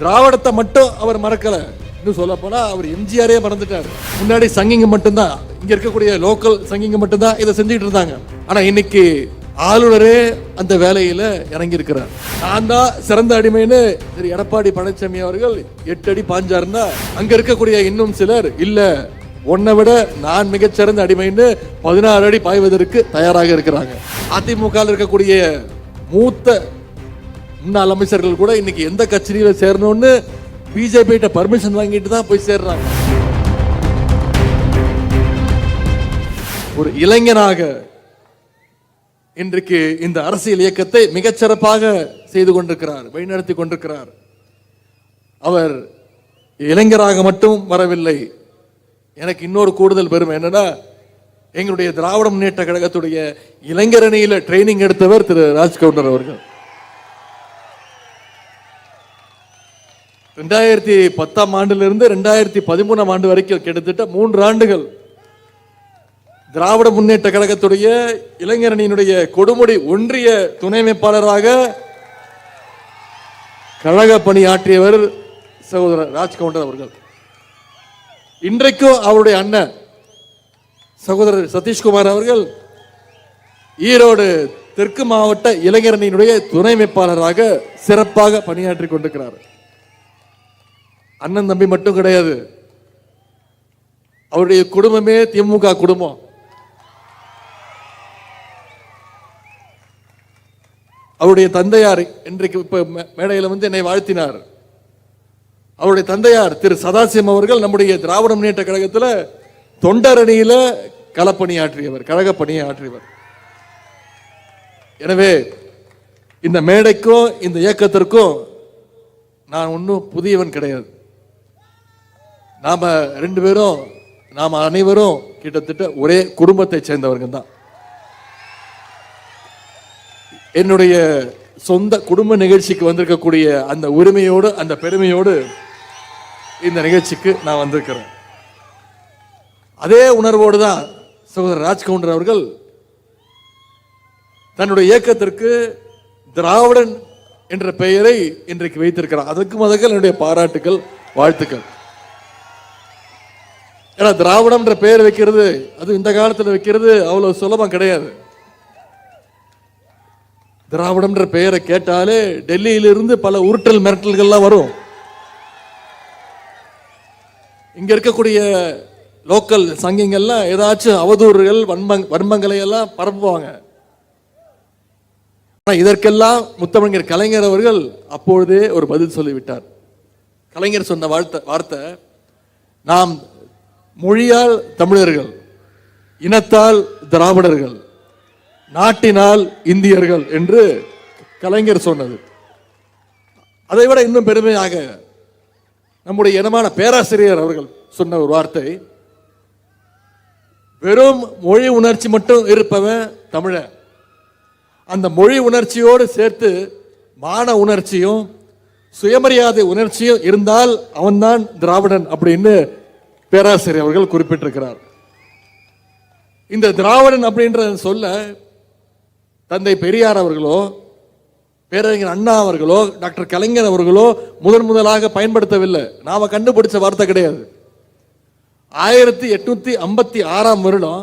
திராவிடத்தை மட்டும் அவர் மறக்கல. இன்னும் சொல்ல போனா அவர் எம்ஜிஆரே மறந்துட்டார். முன்னாடி சங்கிங்க மட்டும்தான். இங்க இருக்கக்கூடிய லோக்கல் சங்கிங்க மட்டும்தான் இதை செஞ்சுட்டு இருந்தாங்க. ஆனா இன்னைக்கு ஆளுநரே அந்த வேலையில இறங்கி இருக்கிறார் நான் தான் சிறந்த அடிமைன்னு திரு. எடப்பாடி பழனிசாமி அவர்கள் எட்டு அடி பாஞ்சாருன்னா அங்க இருக்கக்கூடிய இன்னும் சிலர் இல்ல உன்னை விட நான் மிகச்சிறந்த அடிமைன்னு பதினாறு அடி பாய்வதற்கு தயாராக இருக்கிறாங்க. அதிமுக இருக்கக்கூடிய மூத்த முன்னாள் அமைச்சர்கள் கூட இன்னைக்கு எந்த கட்சியில சேரணும்னு பிஜேபி கிட்ட பர்மிஷன் வாங்கிட்டு தான் போய் சேர்றாங்க. ஒரு இளைஞனாக இன்றைக்கு இந்த அரசியல் இயக்கத்தை மிகச்சிறப்பாக செய்து கொண்டிருக்கிறார் வழிநடத்தி கொண்டிருக்கிறார். அவர் இளைஞராக மட்டும் வரவில்லை. எனக்கு இன்னொரு கூடுதல் பெருமை என்னன்னா எங்களுடைய திராவிட முன்னேற்ற கழகத்துடைய இளைஞரணியில் ட்ரைனிங் எடுத்தவர் திரு ராஜ்கவுண்டர் அவர்கள். ரெண்டாயிரத்தி பத்தாம் ஆண்டிலிருந்து ரெண்டாயிரத்தி பதிமூணாம் ஆண்டு வரைக்கும் கிட்டத்தட்ட மூன்று ஆண்டுகள் திராவிட முன்னேற்ற கழகத்துடைய இளைஞரணியினுடைய கொடுமுடி ஒன்றிய துணை அமைப்பாளராக கழக பணியாற்றியவர் சகோதரர் ராஜ்கவுண்டர் அவர்கள். இன்றைக்கும் அவருடைய அண்ணன் சகோதரர் சதீஷ்குமார் அவர்கள் ஈரோடு தெற்கு மாவட்ட இளைஞரணியினுடைய துணை அமைப்பாளராக சிறப்பாக பணியாற்றி கொண்டிருக்கிறார். அண்ணன் தம்பி மட்டும் கிடையாது. அவருடைய குடும்பமே திமுக குடும்பம். அவருடைய தந்தையார் இன்றைக்கு இப்போ மே- வந்து என்னை வாழ்த்தினார். அவருடைய தந்தையார் திரு சதாசிவம் அவர்கள் நம்முடைய திராவிட முன்னேற்ற கழகத்துல தொண்டரணியில களப்பணியாற்றியவர் கழக பணியாற்றியவர் எனவே இந்த மேடைக்கும் இந்த இயக்கத்திற்கும் நான் ஒன்றும் புதியவன் கிடையாது. நாம ரெண்டு பேரும் நாம அனைவரும் கிட்டத்தட்ட ஒரே குடும்பத்தை சேர்ந்தவர்கள் தான். என்னுடைய சொந்த குடும்ப நிகழ்ச்சிக்கு வந்திருக்கக்கூடிய அந்த உரிமையோடு அந்த பெருமையோடு இந்த நிகழ்ச்சிக்கு நான் வந்திருக்கிறேன். அதே உணர்வோடு தான் சகோதரர் ராஜ்கவுண்டர் அவர்கள் தன்னுடைய இயக்கத்திற்கு திராவிடன் என்ற பெயரை இன்றைக்கு வைத்திருக்கிறார். அதற்கு முதல்ல என்னுடைய பாராட்டுக்கள் வாழ்த்துக்கள். ஏன்னா திராவிடம்ன்ற பெயர் வைக்கிறது அது இந்த காலத்தில் வைக்கிறது அவ்வளோ சுலபம் கிடையாது. திராவிடம்ன்ற பெயரை கேட்டாலே டெல்லியிலிருந்து பல உருட்டல் மிரட்டல்கள்லாம் வரும். இங்க இருக்கக்கூடிய லோக்கல் சங்கங்கள்லாம் ஏதாச்சும் அவதூறுகள் வன்மங் வன்மங்களை எல்லாம் பரப்புவாங்க. ஆனால் இதற்கெல்லாம் முத்தமிழர் கலைஞர் அவர்கள் அப்பொழுதே ஒரு பதில் சொல்லிவிட்டார். கலைஞர் சொன்ன வார்த்தை வார்த்தை நாம் மொழியால் தமிழர்கள் இனத்தால் திராவிடர்கள் நாட்டினால் இந்தியர்கள் என்று கலைஞர் சொன்னது. அதை விட இன்னும் பெருமையாக நம்முடைய இனமான பேராசிரியர் அவர்கள் சொன்ன ஒரு வார்த்தை வெறும் மொழி உணர்ச்சி மட்டும் இருப்பவன் தமிழ அந்த மொழி உணர்ச்சியோடு சேர்த்து மான உணர்ச்சியும் சுயமரியாதை உணர்ச்சியும் இருந்தால் அவன்தான் திராவிடன் அப்படின்னு பேராசிரியர் அவர்கள் குறிப்பிட்டிருக்கிறார். இந்த திராவிடன் அப்படின்ற சொல்ல தந்தை பெரியார் அவர்களோ பேரறிஞர் அண்ணா அவர்களோ டாக்டர் கலைஞர் அவர்களோ முதன் முதலாக பயன்படுத்தவில்லை. நாம கண்டுபிடிச்ச வார்த்தை கிடையாது. ஆயிரத்தி எட்நூத்தி ஐம்பத்தி ஆறாம் வருடம்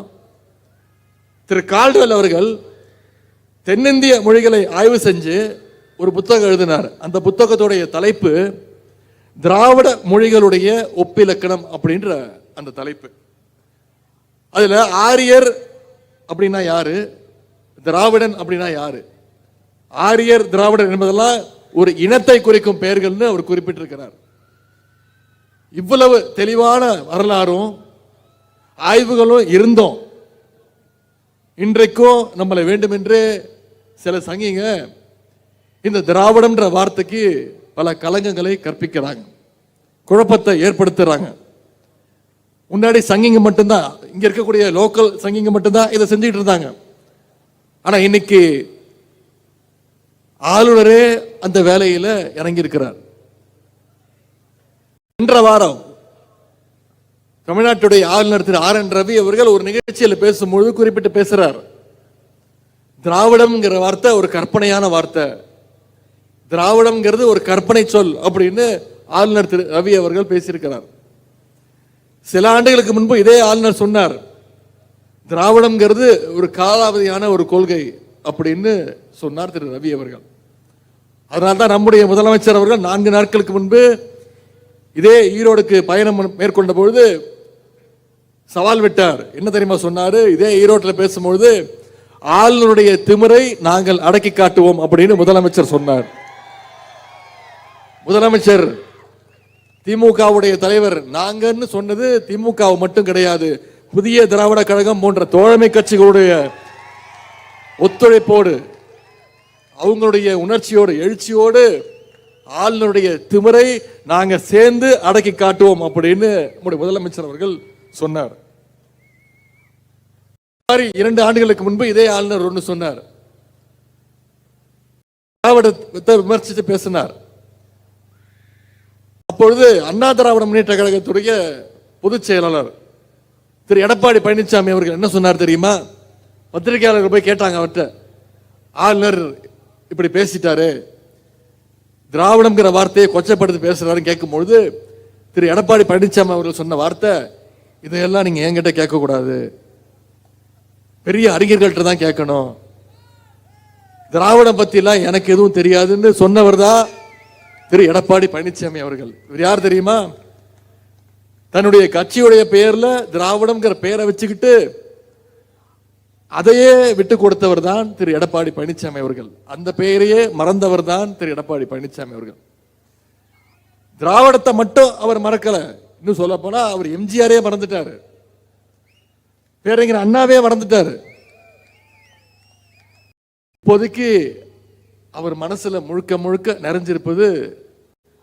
திரு கால்டுவெல் அவர்கள் தென்னிந்திய மொழிகளை ஆய்வு செஞ்சு ஒரு புத்தகம் எழுதினார். அந்த புத்தகத்துடைய தலைப்பு திராவிட மொழிகளுடைய ஒப்பிலக்கணம் அப்படின்ற அந்த தலைப்பு. அதுல ஆரியர் அப்படின்னா யாரு? திராவிடன் அப்படின்னா யாரு? ஆரியர் திராவிடர் என்பதெல்லாம் ஒரு இனத்தை குறிக்கும் பெயர்கள்னு அவர் குறிப்பிட்டிருக்கிறார். இவ்வளவு தெளிவான வரலாறும் ஆய்வுகளும் இருந்தோம். இன்றைக்கும் நம்மளை வேண்டுமென்றே சில சங்கிங்க இந்த திராவிடம்ன்ற வார்த்தைக்கு பல கலங்கங்களை கற்பிக்கிறாங்க. குழப்பத்தை ஏற்படுத்துறாங்க. முன்னாடி சங்கிங்க மட்டும்தான் இங்க இருக்கக்கூடிய லோக்கல் சங்கிங்க மட்டும்தான் இதை செஞ்சுட்டு இருந்தாங்க. ஆனா இன்னைக்கு ஆளுநரே அந்த வேலையில இறங்கி இருக்கிறார் சென்ற வாரம் தமிழ்நாட்டுடைய ஆளுநர் திரு ஆர் என் ரவி அவர்கள் ஒரு நிகழ்ச்சியில் பேசும்பொழுது குறிப்பிட்டு பேசுறார். திராவிடம்ங்கிற வார்த்தை ஒரு கற்பனையான வார்த்தை. திராவிடம்ங்கிறது ஒரு கற்பனை சொல் அப்படின்னு ஆளுநர் திரு ரவி அவர்கள் பேசியிருக்கிறார். சில ஆண்டுகளுக்கு முன்பு இதே ஆளுநர் சொன்னார். திராவிடம்ங்கிறது ஒரு காலாவதியான ஒரு கொள்கை அப்படின்னு சொன்னார் திரு ரவி அவர்கள். அதனால தான் நம்முடைய முதலமைச்சர் அவர்கள் நான்கு நாட்களுக்கு முன்பு இதே ஈரோடுக்கு பயணம் மேற்கொண்ட பொழுது சவால் விட்டார். என்ன தெரியுமா சொன்னாரு? இதே ஈரோட்டில் பேசும்பொழுது ஆளுநருடைய திமிரை நாங்கள் அடக்கி காட்டுவோம் அப்படின்னு முதலமைச்சர் சொன்னார். முதலமைச்சர் திமுகவுடைய தலைவர் நாங்கன்னு சொன்னது திமுக மட்டும் கிடையாது. புதிய திராவிட கழகம் போன்ற தோழமை கட்சிகளுடைய ஒத்துழைப்போடு அவங்களுடைய உணர்ச்சியோடு எழுச்சியோடு ஆளுநருடைய திமிரை நாங்கள் சேர்ந்து அடக்கி காட்டுவோம் அப்படின்னு நம்முடைய முதலமைச்சர் அவர்கள் சொன்னார். மாதிரி இரண்டு ஆண்டுகளுக்கு முன்பு இதே ஆளுநர் ஒன்று சொன்னார். திராவிடத்தை விமர்சித்து பேசினார். அப்பொழுது அண்ணா திராவிட முன்னேற்ற கழகத்துடைய பொதுச் செயலாளர் திரு எடப்பாடி பழனிசாமி அவர்கள் என்ன சொன்னார் தெரியுமா? பத்திரிகையாளர்கள் போய் கேட்டாங்க அவர்கிட்ட. ஆளுநர் இப்படி பேசிட்டாரு. திராவிடம்ங்கிற வார்த்தையை கொச்சப்படுத்தி பேசுறாருன்னு கேட்கும்பொழுது திரு எடப்பாடி பழனிசாமி அவர்கள் சொன்ன வார்த்தை இதையெல்லாம் நீங்க என்கிட்ட கேட்கக்கூடாது. பெரிய அறிஞர்கள்ட்ட தான் கேட்கணும். திராவிடம் பத்திலாம் எனக்கு எதுவும் தெரியாதுன்னு சொன்னவர் தான் திரு எடப்பாடி பழனிசாமி அவர்கள். இவர் யார் தெரியுமா? தன்னுடைய கட்சியுடைய பெயர்ல திராவிடம்ங்கிற பெயரை வச்சுக்கிட்டு அதையே விட்டு கொடுத்தவர் தான் திரு எடப்பாடி பழனிசாமி அவர்கள். அந்த பெயரையே மறந்தவர் தான் திரு எடப்பாடி பழனிசாமி அவர்கள். திராவிடத்தை மட்டும் அவர் மறக்கல. இன்னும் சொல்ல போனா அவர் எம்ஜிஆரே மறந்துட்டாரு. பேரறிஞர் அண்ணாவே மறந்துட்டாரு. இப்போதைக்கு அவர் மனசில் முழுக்க முழுக்க நிறைஞ்சிருப்பது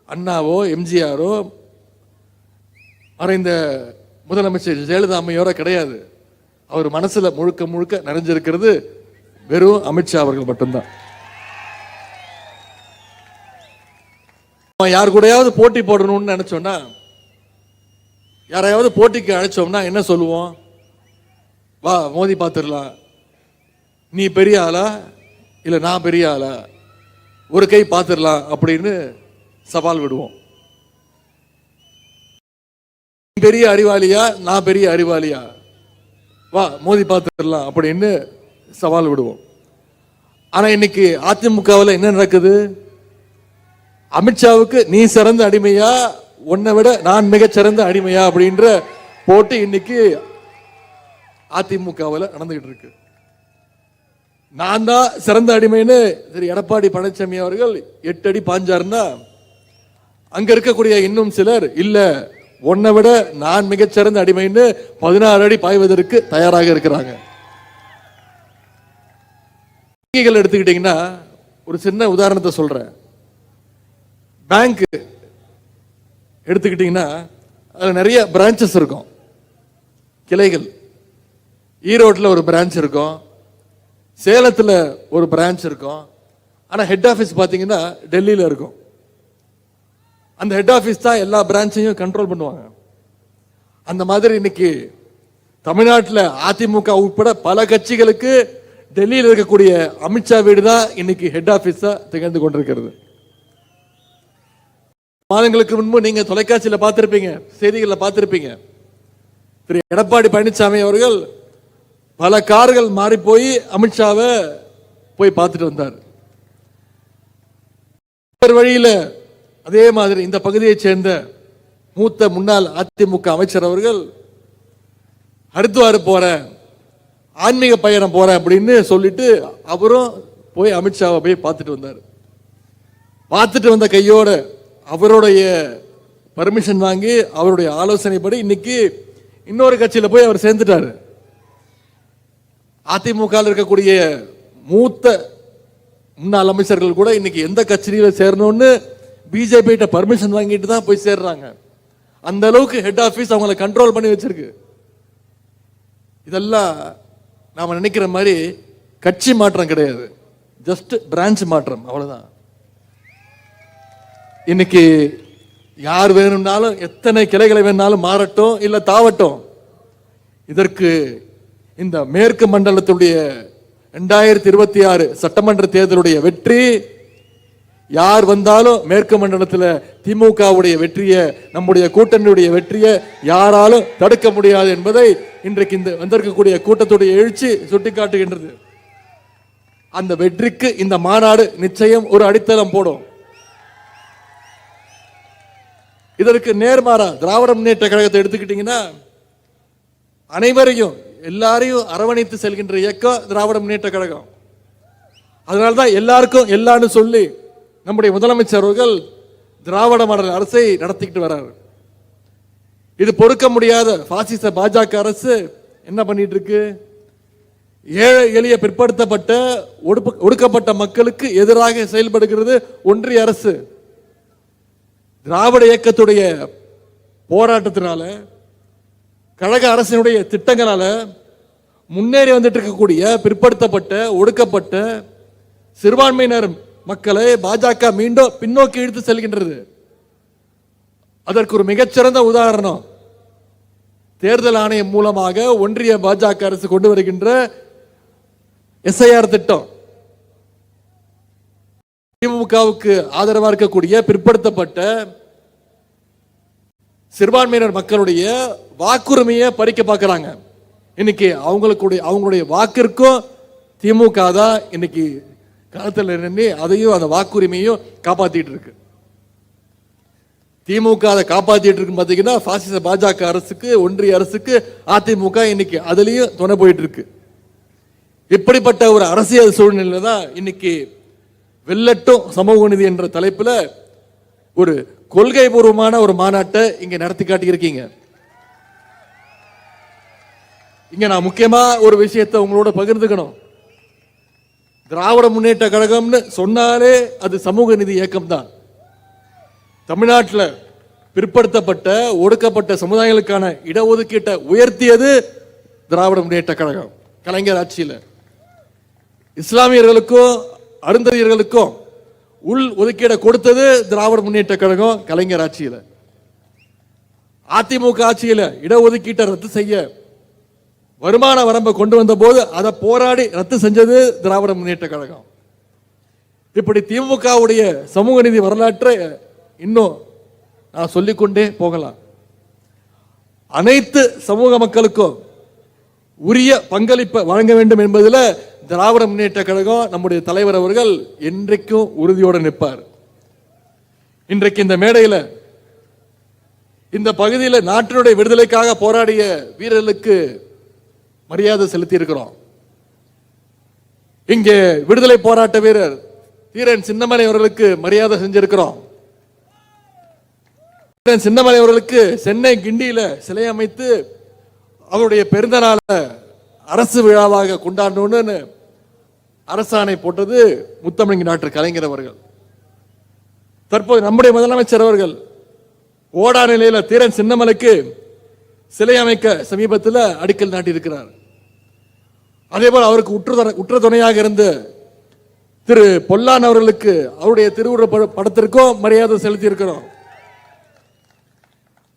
அண்ணாவோ எம்ஜிஆரோ மறைந்த முதலமைச்சர் ஜெயலலிதா அம்மையோட கிடையாது. அவர் மனசில் முழுக்க முழுக்க நிறைஞ்சிருக்கிறது வெறும் அமித்ஷா அவர்கள் மட்டும்தான். யார் கூடயாவது போட்டி போடணும்னு நினச்சோன்னா யாரையாவது போட்டிக்கு அழைச்சோம்னா என்ன சொல்லுவோம்? வா மோதி பார்த்துடலாம். நீ பெரிய ஆளா? இல்லை நான் பெரிய ஆளா? ஒரு கை பார்த்துடலாம் அப்படின்னு சவால் விடுவோம். நீ பெரிய அறிவாளியா? நான் பெரிய அறிவாளியா? வா மோதி பார்த்துடலாம் அப்படின்னு சவால் விடுவோம். ஆனா இன்னைக்கு அதிமுகவில் என்ன நடக்குது? அமித்ஷாவுக்கு நீ சிறந்த அடிமையா? உன்னை விட நான் மிகச்சிறந்த அடிமையா? அப்படின்ற போட்டி இன்னைக்கு அதிமுகவில் நடந்துகிட்டு இருக்கு. நான் தான் சிறந்த அடிமைன்னு திரு எடப்பாடி பழனிசாமி அவர்கள் எட்டு அடி பாஞ்சாருன்னா அங்க இருக்கக்கூடிய இன்னும் சிலர் இல்ல உன்னை விட நான் மிகச்சிறந்த அடிமைன்னு பதினாறு அடி பாய்வதற்கு தயாராக இருக்கிறாங்க. வங்கிகள் எடுத்துக்கிட்டீங்கன்னா ஒரு சின்ன உதாரணத்தை சொல்றேன். பேங்க் எடுத்துக்கிட்டீங்கன்னா அதில் நிறைய பிரான்ச்சஸ் இருக்கும். கிளைகள். ஈரோட்டில் ஒரு பிரான்ச் இருக்கும். சேலத்தில் ஒரு பிரான்ச் இருக்கும். ஆனால் ஹெட் ஆஃபீஸ் பார்த்தீங்கன்னா டெல்லியில் இருக்கும். அந்த ஹெட் ஆஃபீஸ் தான் எல்லா பிரான்ச்சையும் கண்ட்ரோல் பண்ணுவாங்க. அந்த மாதிரி இன்னைக்கு தமிழ்நாட்டில் அதிமுக உட்பட பல கட்சிகளுக்கு டெல்லியில் இருக்கக்கூடிய அமித்ஷா வீடு தான் இன்னைக்கு ஹெட் ஆஃபீஸாக திகழ்ந்து கொண்டிருக்கிறது. மாதங்களுக்கு முன்பு நீங்கள் தொலைக்காட்சியில் பார்த்துருப்பீங்க செய்திகளில் பார்த்துருப்பீங்க. திரு எடப்பாடி பழனிசாமி அவர்கள் பல கார்கள் மாறி போய் அமித்ஷாவை போய் பார்த்துட்டு வந்தார். வழியில் அதே மாதிரி இந்த பகுதியைச் சேர்ந்த மூத்த முன்னாள் அதிமுக அமைச்சர் அவர்கள் ஹரித்வார் போகிறேன் ஆன்மீக பயணம் போகிறேன் அப்படின்னு சொல்லிட்டு அவரும் போய் அமித்ஷாவை போய் பார்த்துட்டு வந்தார். பார்த்துட்டு வந்த கையோட அவருடைய பர்மிஷன் வாங்கி அவருடைய ஆலோசனைப்படி இன்னைக்கு இன்னொரு கட்சியில் போய் அவர் சேர்ந்துட்டாரு. அதிமுக இருக்கக்கூடிய மூத்த முன்னாள் அமைச்சர்கள் கூட இன்னைக்கு எந்த கச்சேரியில் சேரணும்னு பிஜேபி கிட்ட பர்மிஷன் வாங்கிட்டு தான் போய் சேர்றாங்க. அந்த அளவுக்கு ஹெட் ஆஃபீஸ் அவங்கள கண்ட்ரோல் பண்ணி வச்சிருக்கு. இதெல்லாம் நாம நினைக்கிற மாதிரி கட்சி மாற்றம் கிடையாது. ஜஸ்ட் பிரான்ச் மாற்றம் அவ்வளவுதான். இன்னைக்கு யார் வேணும்னாலும் எத்தனை கிளைகளை வேணாலும் மாறட்டும் இல்ல தாவட்டும். இதற்கு இந்த மேற்கு மண்டலத்துடைய ரெண்டாயிரத்தி இருபத்தி ஆறு சட்டமன்ற தேர்தலுடைய வெற்றி யார் வந்தாலும் மேற்கு மண்டலத்தில் திமுகவுடைய வெற்றியை நம்முடைய கூட்டணியுடைய வெற்றியை யாராலும் தடுக்க முடியாது என்பதை இன்றைக்கு இந்த வந்திருக்கக்கூடிய கூட்டத்துடைய எழுச்சி சுட்டிக்காட்டுகின்றது. அந்த வெற்றிக்கு இந்த மாநாடு நிச்சயம் ஒரு அடித்தளம் போடும். இதற்கு நேர்மாறா திராவிட முன்னேற்ற கழகத்தை எடுத்துக்கிட்டீங்கன்னா அனைவரையும் எல்லாரையும் அரவணைத்து செல்கின்ற இயக்கம் திராவிட முன்னேற்ற கழகம். அதனால தான் எல்லாருக்கும் எல்லான்னு சொல்லி நம்முடைய முதலமைச்சர் அவர்கள் திராவிட மாடல் அரசை நடத்திக்கிட்டு வர்றாரு இது பொறுக்க முடியாத பாசிச பாஜக அரசு என்ன பண்ணிட்டு இருக்கு ஏழை எளிய பிற்படுத்தப்பட்ட ஒடுப்பு- ஒடுக்கப்பட்ட மக்களுக்கு எதிராக செயல்படுகிறது ஒன்றிய அரசு. திராவிட இயக்கத்துடைய போராட்டத்தினால கழக அரசினுடைய திட்டங்களால் முன்னேறி வந்துட்டு இருக்கக்கூடிய பிற்படுத்தப்பட்ட ஒடுக்கப்பட்ட சிறுபான்மையினர் மக்களை பாஜக மீண்டும் பின்னோக்கி இழுத்து செல்கின்றது. அதற்கு ஒரு மிகச்சிறந்த உதாரணம் தேர்தல் ஆணையம் மூலமாக ஒன்றிய பாஜக அரசு கொண்டு வருகின்ற எஸ்ஐஆர் திட்டம். திமுகவுக்கு ஆதரவாக இருக்கக்கூடிய பிற்படுத்தப்பட்ட சிறுபான்மையினர் மக்களுடைய வாக்குரிமையை பறிக்க பார்க்குறாங்க. இன்னைக்கு அவங்களுக்குடைய அவங்களுடைய வாக்கிற்கும் திமுக தான் இன்னைக்கு களத்தில் நின்று அதையும் அந்த வாக்குரிமையும் காப்பாற்றிட்டு இருக்கு. திமுக அதை காப்பாற்றிட்டு இருக்குன்னு பார்த்தீங்கன்னா பாசிச பாஜக அரசுக்கு ஒன்றிய அரசுக்கு அதிமுக இன்னைக்கு அதுலேயும் துணை போயிட்டு இருக்கு. இப்படிப்பட்ட ஒரு அரசியல் சூழ்நிலை தான் இன்னைக்கு வெள்ளட்டும் சமூக நீதி என்ற தலைப்பில் ஒரு கொள்கை பூர்வமான ஒரு மாநாட்டை இங்க நடத்தி காட்டியிருக்கீங்க. இங்க நான் முக்கியமா ஒரு விஷயத்தை உங்களோட பகிர்ந்துக்கணும். திராவிட முன்னேற்ற கழகம்னு சொன்னாலே அது சமூக நிதி இயக்கம் தான் தமிழ்நாட்டில் பிற்படுத்தப்பட்ட ஒடுக்கப்பட்ட சமுதாயங்களுக்கான இடஒதுக்கீட்டை உயர்த்தியது திராவிட முன்னேற்ற கழகம் கலைஞர் ஆட்சியில். இஸ்லாமியர்களுக்கும் அருந்ததியர்களுக்கும் உள் ஒதுக்கீடை கொடுத்தது திராவிட முன்னேற்ற கழகம் கலைஞர் ஆட்சியில். அதிமுக ஆட்சியில் இடஒதுக்கீட்டை ரத்து செய்ய வருமான வரம்பை கொண்டு வந்த போது அதை போராடி ரத்து செஞ்சது திராவிட முன்னேற்ற கழகம். இப்படி திமுகவுடைய சமூக நீதி வரலாற்றை இன்னும் நான் சொல்லிக்கொண்டே போகலாம். அனைத்து சமூக மக்களுக்கும் உரிய பங்களிப்பை வழங்க வேண்டும் என்பதில் திராவிட முன்னேற்ற கழகம் நம்முடைய தலைவர் அவர்கள் என்றைக்கும் உறுதியோடு நிற்பார். இன்றைக்கு இந்த மேடையில் இந்த பகுதியில் நாட்டினுடைய விடுதலைக்காக போராடிய வீரர்களுக்கு மரியாதை செலுத்தி இருக்கிறோம் இங்கே விடுதலை போராட்ட வீரர் தீரன் சின்னமலை அவர்களுக்கு மரியாதை செஞ்சிருக்கிறோம். சின்னமலை அவர்களுக்கு சென்னை கிண்டியில சிலை அமைத்து அவருடைய பிறந்த நாளை அரசு விழாவாக கொண்டாடணும்னு அரசாணை போட்டது முத்தமிழ் நாட்டு கலைஞர் அவர்கள். தற்போது நம்முடைய முதலமைச்சர் அவர்கள் ஓடா நிலையில தீரன் சின்னமலைக்கு சிலை அமைக்க சமீபத்தில் அடிக்கல் நாட்டியிருக்கிறார். அதே போல் அவருக்கு உற்று உற்ற துணையாக இருந்த திரு பொல்லான் அவர்களுக்கு அவருடைய திருவுருவ பட- படத்திற்கும் மரியாதை செலுத்தி இருக்கிறோம்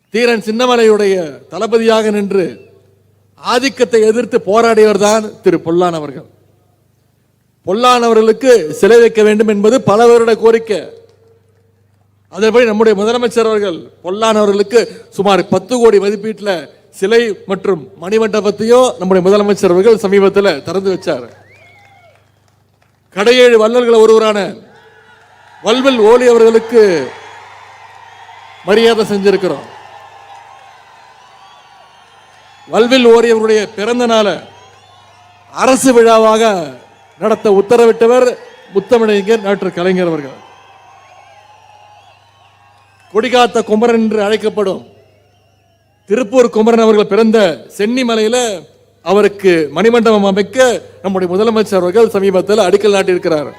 தீரன் சின்னமலையுடைய தளபதியாக நின்று ஆதிக்கத்தை எதிர்த்து போராடியவர் தான் திரு பொல்லான் அவர்கள். பொல்லான் அவர்களுக்கு சிலை வைக்க வேண்டும் என்பது பல வருட கோரிக்கை. அதேபடி நம்முடைய முதலமைச்சர் அவர்கள் பொல்லான் அவர்களுக்கு சுமார் பத்து கோடி மதிப்பீட்டில் சிலை மற்றும் மணிமண்டபத்தையும் நம்முடைய முதலமைச்சர் அவர்கள் சமீபத்தில் திறந்து வச்சார். கடையேழு வள்ளல்கள் ஒருவரான வல்வில் ஓலி அவர்களுக்கு மரியாதை செஞ்சிருக்கிறோம். வல்வில் ஓரியவருடைய பிறந்த நாளை அரசு விழாவாக நடத்த உத்தரவிட்டவர் முத்தமிழங்கர் டாக்டர் கலைஞர் அவர்கள். கொடிகாத்த குமரன் என்று அழைக்கப்படும் திருப்பூர் குமரன் அவர்கள் பிறந்த சென்னிமலையில் அவருக்கு மணிமண்டபம் அமைக்க நம்முடைய முதலமைச்சர் அவர்கள் சமீபத்தில் அடிக்கல் நாட்டியிருக்கிறார்.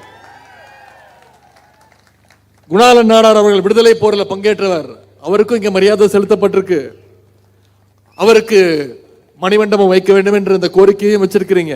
குணாலன் நாடார் அவர்கள் விடுதலை போரில் பங்கேற்றவர். அவருக்கும் இங்கே மரியாதை செலுத்தப்பட்டிருக்கு. அவருக்கு மணிமண்டபம் வைக்க வேண்டும் என்று இந்த கோரிக்கையும் வச்சிருக்கிறீங்க.